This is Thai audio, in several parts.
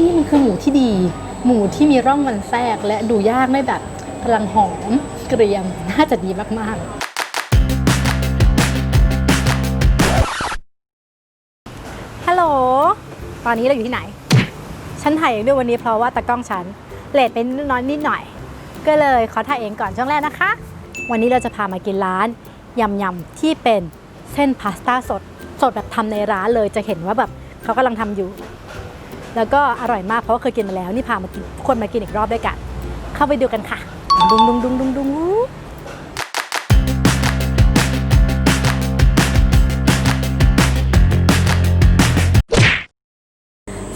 นี่มันคือหมูที่ดี หมูที่มีร่องมันแทรก และดูยางได้แบบกำลังหอมเกรียมน่าจะดีมากๆฮัลโหล ตอนนี้เราอยู่ที่ไหน ฉันถ่ายเองด้วยวันนี้เพราะว่าตากล้องฉันเลทไปนิดน้อยนิดหน่อย ก็เลยขอถ่ายเองก่อนช่วงแรกนะคะ วันนี้เราจะพามากินร้านยำยำๆที่เป็นเส้นพาสต้าสด สดแบบทำในร้านเลยจะเห็นว่าแบบเขากำลังทำอยู่ แล้วก็อร่อยมากเพราะว่าเคยกินมาแล้ว นี่พามากินคนมากินอีกรอบด้วยกัน เข้าไปดูกันค่ะ ดุงดุงดุงดุงดุง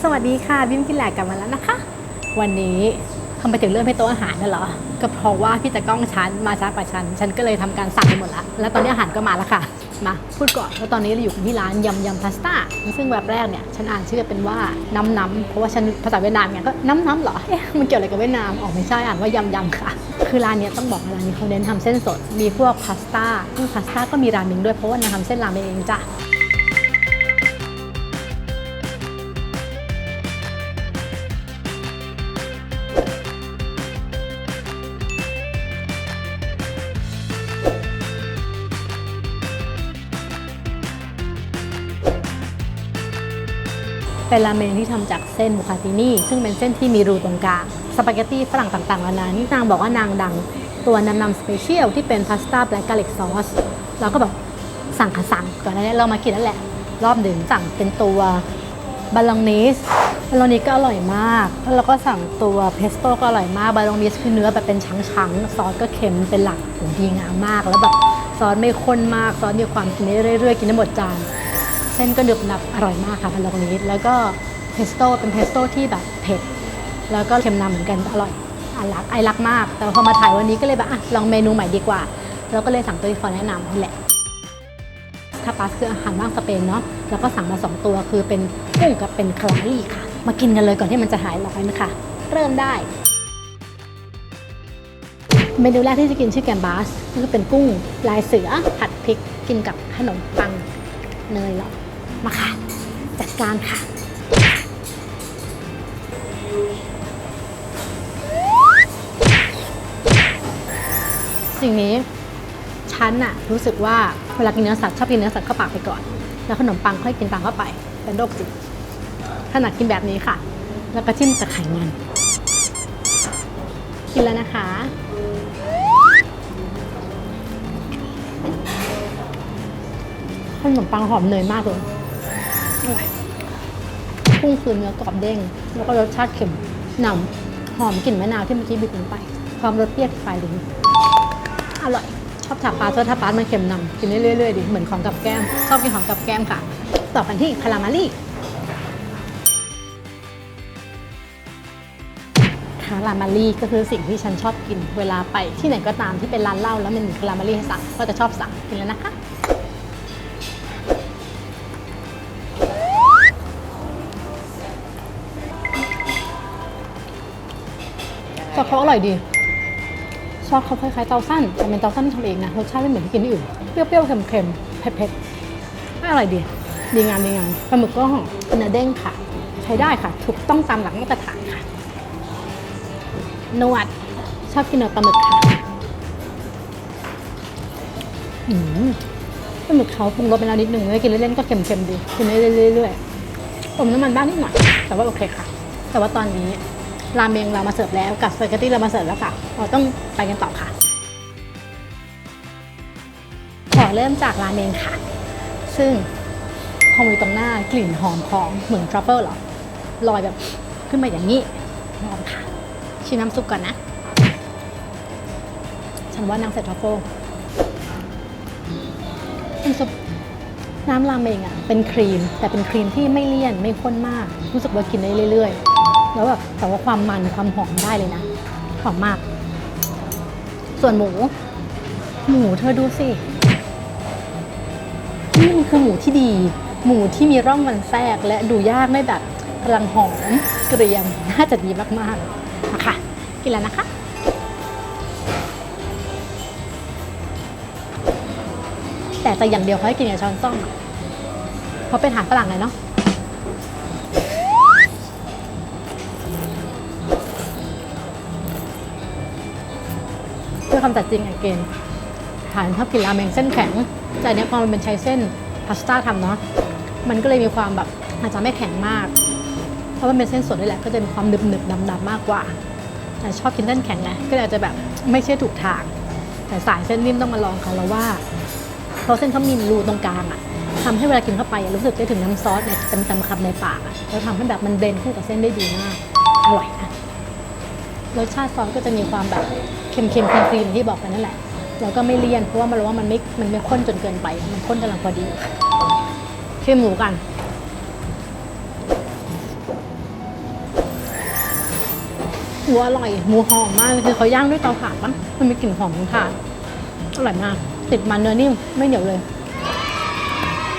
สวัสดีค่ะบิมกินแหลกกลับมาแล้วนะคะ วันนี้ทำไปถึงเรื่องให้โต๊ะอาหารน่ะเหรอ ก็เพราะว่าพี่ตะกล้องฉันมาช้ากว่าฉันฉันก็เลยทำการสั่งไปหมดละ แล้วตอนนี้อาหารก็มาแล้วค่ะ มาพูดก่อนว่าตอนนี้เราอยู่กันที่ร้านยำยำพาสต้าซึ่งแบบแรกเนี่ยฉันอ่านชื่อเป็นว่าน้ำน้ำเพราะว่าฉันภาษาเวียดนามไงก็น้ำน้ำเหรอเอ๊ะมันเกี่ยวอะไรกับเวียดนามอ๋อไม่ใช่อ่านว่ายำยำค่ะ คือร้านนี้ต้องบอกว่าร้านนี้เขาเน้นทำเส้นสดมีพวกพาสต้าซึ่งพาสต้าก็มีราเมงด้วยเพราะว่านางทำเส้นราเมงเองจ้ะ เป็นราเมงที่ทำจากเส้นบุคาตินี่ ซึ่งเป็นเส้นที่มีรูตรงกลาง สปาเกตตี้ฝรั่งต่างๆนานานี่นางบอกว่านางดัง ตัวนำนำสเปเชียลที่เป็นพาสต้าแบล็กกาลิกซอสเราก็แบบสั่งค่ะสั่งก่อนหน้านี้เรามากินแล้วแหละ รอบหนึ่งสั่งเป็นตัวบาลองเนสบาลองเนสก็อร่อยมาก แล้วเราก็สั่งตัวเพสโต้ก็อร่อยมากบาลองเนสคือเนื้อแบบเป็นชั้งๆ ซอสก็เค็มเป็นหลักดีงามมาก แล้วแบบซอสไม่ข้นมาก ซอสมีความกินได้เรื่อยๆ กินได้หมดจาน เส้นก็หนึบหนับอร่อยมากค่ะพันลองนิดแล้วก็เพสโต้เป็นเพสโต้ที่แบบเผ็ด แล้วก็เค็มนำเหมือนกันอร่อยอรักไอรักมาก แต่พอมาถ่ายวันนี้ก็เลยแบบอะลองเมนูใหม่ดีกว่าแล้วก็เลยสั่งตัวที่ฟอแนะนำนี่แหละทาปาสคืออาหารว่างสเปนเนาะแล้วก็สั่งมา 2 ตัวคือเป็นกุ้งกับเป็นคลารี่ค่ะ มากินกันเลยก่อนที่มันจะหายร้อนนะคะเริ่มได้ เมนูแรกที่จะกินชื่อแกมบาสก็คือเป็นกุ้งลายเสือผัดพริกกินกับขนมปังเนยหรอ มาค่ะ จัดการค่ะ สิ่งนี้ฉันน่ะรู้สึกว่าเวลากินเนื้อสัตว์ชอบกินเนื้อสัตว์เข้าปากไปก่อน แล้วขนมปังค่อยกินตามเข้าไป เป็นโรคจิตขนาดกินแบบนี้ค่ะ แล้วก็จิ้มกับไขมัน กินแล้วนะคะ ขนมปังหอมเนยมากเลย กุ้งคือเนื้อกรอบเด้ง แล้วก็รสชาติเค็มหนำหอมกลิ่นมะนาวที่เมื่อกี้บิดลงไป ความรสเปรี้ยวที่ปลายลิ้นอร่อย ชอบทาปลาเพราะทาปามันเค็มนำกินได้เรื่อยๆดิเหมือนของกับแก้มชอบกินของกับแก้มค่ะ ต่อกันที่คารามารี่คารามารี่ก็คือสิ่งที่ฉันชอบกินเวลาไปที่ไหนก็ตามที่เป็นร้านเหล้าแล้วมันมีคารามารี่ให้สั่งก็จะชอบสั่งกินแล้วนะคะ เขาอร่อยดี ซอสเขาคล้ายๆเตาสั้นแต่เป็นเตาสั้นที่ทำเองนะรสชาติไม่เหมือนที่กินที่อื่น เปรี้ยวๆเค็มๆเผ็ดๆไม่อร่อยดี ดีงามดีงามปลาหมึกก็หอมเนื้อเด้งค่ะ ใช้ได้ค่ะ ถูกต้องตามหลักมาตรฐานค่ะนวดชอบกินเนื้อปลาหมึกค่ะอืมปลาหมึกเขาปรุงรสไปแล้วนิดนึงเลยกินเล่นๆก็เค็มๆดีกินเรื่อยๆอมน้ำมันบ้างนิดหน่อยแต่ว่าโอเคค่ะ แต่ว่าตอนนี้ ราเมงเรามาเสิร์ฟแล้วกับสปาเกตตี้เรามาเสิร์ฟแล้วค่ะ เราต้องไปกันต่อค่ะ ขอเริ่มจากราเมงค่ะ ซึ่งพอมีตรงหน้ากลิ่นหอมของเหมือนทรัฟเฟิลหรอลอยแบบขึ้นมาอย่างนี้ลองค่ะ ชิมน้ำซุปก่อนนะ ฉันว่านางใส่ทรัฟเฟิลน้ำซุปน้ำราเมงอะเป็นครีม แต่เป็นครีมที่ไม่เลี่ยนไม่ข้นมาก รู้สึกว่ากินได้เรื่อยๆ แล้วแบบแต่ว่าความมันความหอมได้เลยนะหอมมาก ส่วนหมู หมูเธอดูสินี่มันคือหมูที่ดี หมูที่มีร่องมันแทรกและดูยางได้แบบกำลังหอมเกรียมน่าจะดีมากๆมาค่ะกินแล้วนะคะแต่แต่อย่างเดียวเขาให้กินกับช้อนส้อมเพราะเป็นอาหารฝรั่งเลยเนาะ ด้วยคำตัดจริงไอเกนฐานชอบกินราเมงเส้นแข็งแต่อันนี้พอมันเป็นใช้เส้นพาสต้าทำเนาะมันก็เลยมีความแบบอาจจะไม่แข็งมาก เพราะมันเป็นเส้นสดด้วยแหละก็จะมีความหนึบหนึบดำดำมากกว่า แต่ชอบกินเส้นแข็งไงก็เลยอาจจะแบบไม่ใช่ถูกทาง แต่สายเส้นนิ่มต้องมาลองค่ะเราว่าเพราะเส้นเขามีรูตรงกลางอะทำให้เวลากินเข้าไปรู้สึกได้ถึงน้ำซอสเนี่ยเต็มเต็มคำในปากอะแล้วทำให้แบบมันเบลนด์คู่กับเส้นได้ดีมากอร่อยนะรสชาติซอสก็จะมีความแบบ เค็มๆครีมๆที่บอกกันนั่นแหละแล้วก็ไม่เลี่ยนเพราะว่ามันรู้ว่ามันไม่มันไม่ข้นจนเกินไป มันข้นกำลังพอดีชิมหมูกันหมูอร่อยหมูหอมมากเลยคือเขาย่างด้วยเตาถ่านปะมันมีกลิ่นหอมของถ่านอร่อยมาก ติดมันเนื้อนิ่มไม่เหนียวเลย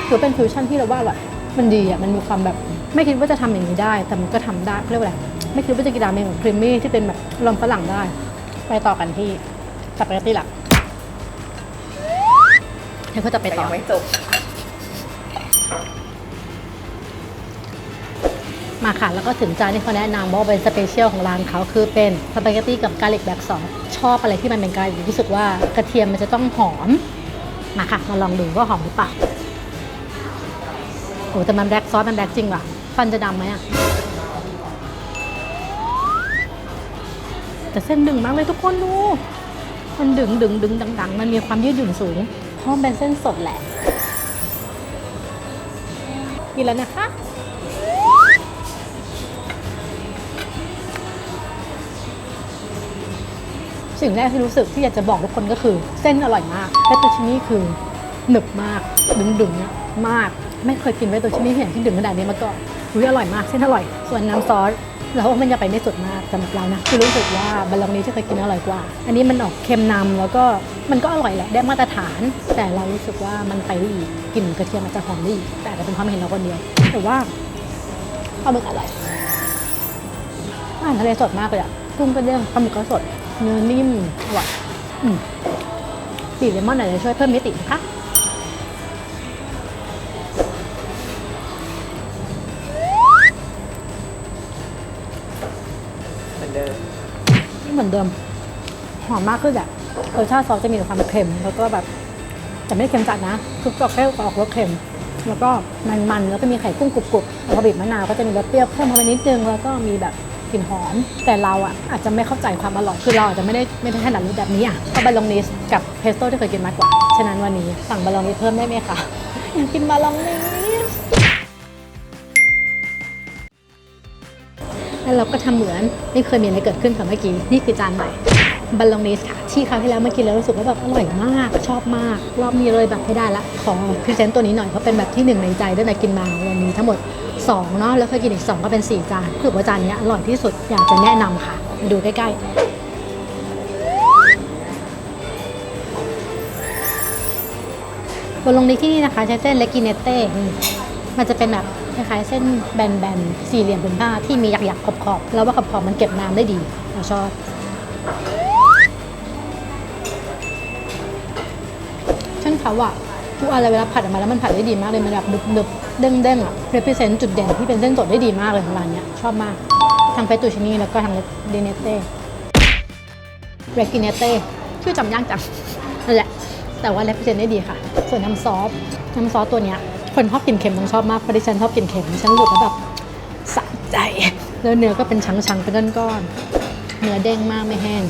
ถือเป็นฟิวชั่นที่เราว่าแบบมันดีอะมันมีความแบบไม่คิดว่าจะทำอย่างนี้ได้ แต่มันก็ทำได้เขาเรียกว่าอะไรไม่คิดว่าจะกินราเมงแบบครีมมี่ที่เป็นแบบลมฝรั่งได้ ไปต่อกันที่สปาเกตตี้หลักเธอก็จะไปแต่ต่อ ยังไม่จบ มาค่ะ แล้วก็ถึงจานที่เขาแนะนำว่าเป็นสเปเชียลของร้านเขาคือเป็นสปาเกตตี้กับกาลิกแบ็กซอสชอบอะไรที่มันเป็นกาลิกรู้สึกว่ากระเทียมมันจะต้องหอม มาค่ะ มาลองดูว่าหอมหรือเปล่าโอ้แต่มันแบล็กซอสมันแบล็กจริงว่ะฟันจะดำไหมอะ แต่เส้นดึงมากเลยทุกคนดู มันดึงดึงดึงดังๆ มันมีความยืดหยุ่นสูง เพราะมันเป็นเส้นสดแหละ กินแล้วนะคะ สิ่งแรกที่รู้สึกที่อยากจะบอกทุกคนก็คือ เส้นอร่อยมากเฟตตูชินี่คือหนึบมาก ดึงดึงมาก ไม่เคยกินเฟตตูชินี่ที่ไหนที่ดึงขนาดนี้มาก่อนอุ้ยอร่อยมาก เส้นอร่อย ส่วนน้ำซอส เราว่ามันจะไปไม่สุดมากสำหรับเรานะคือรู้สึกว่าบาลองนี้ที่เคยกินอร่อยกว่า อันนี้มันออกเค็มนำแล้วก็มันก็อร่อยแหละได้มาตรฐาน แต่เรารู้สึกว่ามันไปได้อีกกลิ่นกระเทียมมันจะหอมได้อีกแต่อาจจะเป็นความเห็นเราคนเดียว แต่ว่าปลาหมึกอร่อยอาหารทะเลสดมากเลยอะกุ้งก็เด้งปลาหมึกก็สดเนื้อนิ่มอร่อยสีเลมอนอาจจะช่วยเพิ่มมิตินะคะ เหมือนเดิม เหมือนเดิม หอมมากขึ้นอะรสชาติซอสจะมีความเค็ม แล้วก็แบบแต่ไม่เค็มจัดนะ คือก็แค่ออกรสเค็ม แล้วก็มันๆแล้วก็มีไข่กุ้งกรุบๆแล้วก็บีบมะนาวก็จะมีรสเปรี้ยวเพิ่มเข้าไปนิดนึง แล้วก็มีแบบกลิ่นหอม แต่เราอะอาจจะไม่เข้าใจความอร่อย คือเราอาจจะไม่ได้ไม่ได้ถนัดรสแบบนี้อะเพราบาลองนิสกับเพสโต้ที่เคยกินมากกว่า ฉะนั้นวันนี้สั่งบาลองนิสเพิ่มได้ไหมคะ อยากกินบาลองนิส แล้วเราก็ทำเหมือนไม่เคยมีอะไรเกิดขึ้นค่ะเมื่อกี้ นี่คือจานใหม่บัลลองนิสค่ะ ที่คราวที่แล้วเมื่อกี้แล้วรู้สึกว่าแบบอร่อยมาก ชอบมาก รอบนี้เลยแบบไม่ได้ละ ขอพรีเซนต์ตัวนี้หน่อยเพราะเป็นแบบที่หนึ่งในใจตั้งแต่กินมาวันนี้ทั้งหมด 2 เนาะแล้วเคยกินอีก 2 ก็เป็น 4 จานรู้สึกว่าจานนี้อร่อยที่สุดอยากจะแนะนำค่ะมาดูใกล้ๆบัลลองนิสที่นี่นะคะ ใช้เส้นเลกิเนเต้มันจะเป็นแบบ คล้ายๆเส้นแบนๆสี่เหลี่ยมผืนผ้าที่มีหยักๆขอบๆแล้วว่าขอบๆมันเก็บน้ำได้ดีเราชอบเช่นเขาอะทุกอะไรเวลาผัดออกมาแล้วมันผัดได้ดีมากเลยมันแบบดึบดึบเด้งเด้งๆอะเรพิเซนต์จุดเด่นที่เป็นเส้นสดได้ดีมากเลยของร้านเนี้ยชอบมากทั้งเฟตูชินี่แล้วก็ทั้งเดเนเต้เรกิเนเต้ชื่อจำยากจังนั่นแหละแต่ว่าเรพิเซนต์ได้ดีค่ะ ส่วนน้ำซอสน้ำซอสตัวเนี้ย คนชอบกินเค็มต้องชอบมากเพราะดิฉันชอบกินเค็มฉันรู้สึกว่าแบบสะใจ แล้วเนื้อก็เป็นชั้งๆเป็นก้อนๆเนื้อเด้งมากไม่แห้ง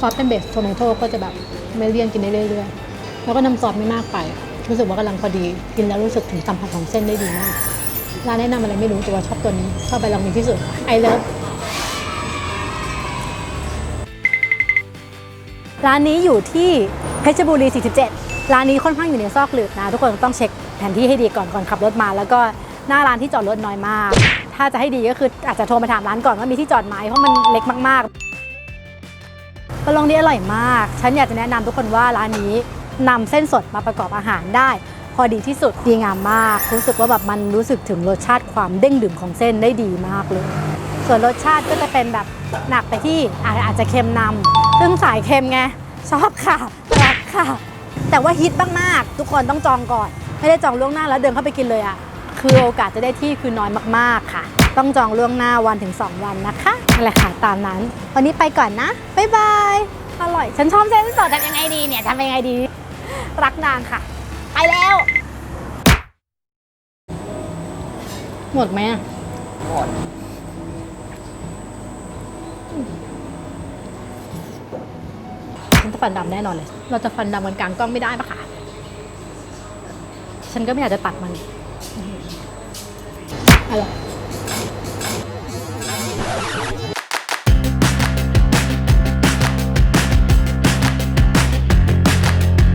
ซอสเป็นเบสโทเมโต้ก็จะแบบไม่เลี่ยนกินได้เรื่อยๆแล้วก็น้ำซอสไม่มากไป รู้สึกว่ากำลังพอดีกินแล้วรู้สึกถึงสัมผัสของเส้นได้ดีมากร้านแนะนำอะไรไม่รู้แต่ว่าชอบตัวนี้ชอบไปลองมีที่สุดไอเลิฟร้านนี้อยู่ที่เพชรบุรี 47 ร้านนี้ค่อนข้างอยู่ในซอกหลืบนะ ทุกคนต้องเช็ค แผนที่ให้ดีก่อนก่อนขับรถมา แล้วก็หน้าร้านที่จอดรถน้อยมาก ถ้าจะให้ดีก็คืออาจจะโทรมาถามร้านก่อนว่ามีที่จอดไหมเพราะมันเล็กมากๆปลาลองนี้อร่อยมาก ฉันอยากจะแนะนำทุกคนว่าร้านนี้นำเส้นสดมาประกอบอาหารได้ พอดีที่สุดดีงามมาก รู้สึกว่าแบบมันรู้สึกถึงรสชาติความเด้งดึงของเส้นได้ดีมากเลย ส่วนรสชาติก็จะเป็นแบบหนักไปที่อาจจะเค็มนำซึ่งสายเค็มไงชอบค่ะรักค่ะ แต่ว่าฮิตมากๆทุกคนต้องจองก่อน ไม่ได้จองล่วงหน้าแล้วเดินเข้าไปกินเลยอะคือโอกาสจะได้ที่คือน้อยมากๆค่ะ ต้องจองล่วงหน้าวันถึง 2 วันนะคะนั่นแหละค่ะตามนั้น วันนี้ไปก่อนนะบ๊ายบายอร่อย ฉันชอบเส้นสดทำยังไงดีเนี่ยทำยังไงดี รักนางค่ะ ไปแล้ว หมดไหมอะหมดฉันจะฟันดำแน่นอนเลย เราจะฟันดำกันกลางกล้องไม่ได้ปะคะ ฉันก็ไม่อยากจะตัดมันอร่อย